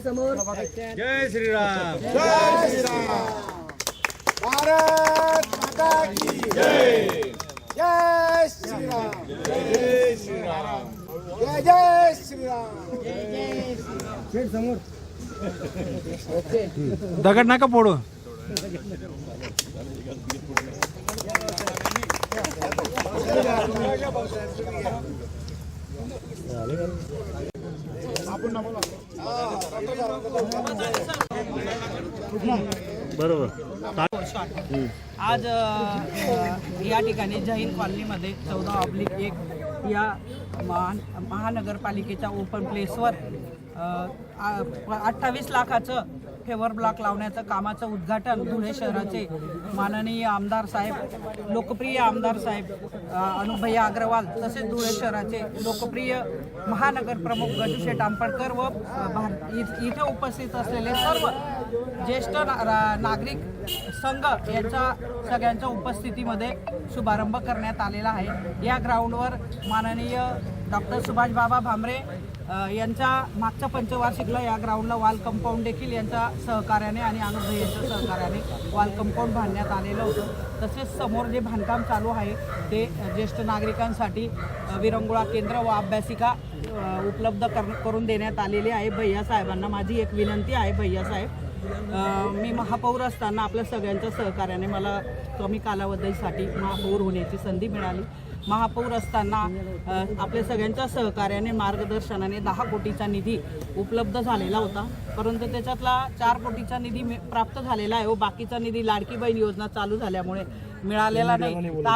समोर. जय श्रीराम. जय श्रीराम. भारत माता की जय. जय श्रीराम. जय श्रीराम. जय जय श्रीराम. समोर. दगड नका फोडू. आज या ठिकाणी जैन कॉलनीमध्ये चौदा ऑब्लिक एक या महान महानगरपालिकेच्या ओपन प्लेसवर अठ्ठावीस लाखाचं फेवर ब्लॉक लावण्याचं कामाचं उद्घाटन धुळे शहराचे माननीय आमदार साहेब लोकप्रिय आमदार साहेब अनुभया अग्रवाल तसेच धुळे शहराचे लोकप्रिय महानगर प्रमुख गजूशेठ आंबडकर व इ- इथे उपस्थित असलेले सर्व ज्येष्ठ ना- रा- नागरिक संघ यांच्या सगळ्यांच्या उपस्थितीमध्ये शुभारंभ करण्यात आलेला आहे. या ग्राउंडवर माननीय डॉक्टर सुभाष बाबा भामरे यांच्या मागच्या पंचवार्षिकला या ग्राउंडला वॉल कंपाऊंड देखील यांच्या सहकार्याने आणि अनुदय यांच्या सहकार्याने वॉल कंपाऊंड बांधण्यात आलेलं होतं. तसेच समोर जे बांधकाम चालू आहे ते ज्येष्ठ नागरिकांसाठी विरंगुळा केंद्र व अभ्यासिका उपलब्ध कर करून देण्यात आलेली आहे. भैया साहेबांना माझी एक विनंती आहे भैया साहेब. मी महापौर असताना आपल्या सगळ्यांच्या सहकार्याने मला कमी कालावधीसाठी महापौर होण्याची संधी मिळाली. महापौर असताना आपल्या सगळ्यांच्या सहकार्याने मार्गदर्शनाने दहा कोटीचा निधी उपलब्ध झालेला होता. परंतु त्याच्यातला चार कोटीचा निधी प्राप्त झालेला आहे व बाकीचा निधी लाडकी बहीण योजना चालू झाल्यामुळे मिळालेला नाही. तर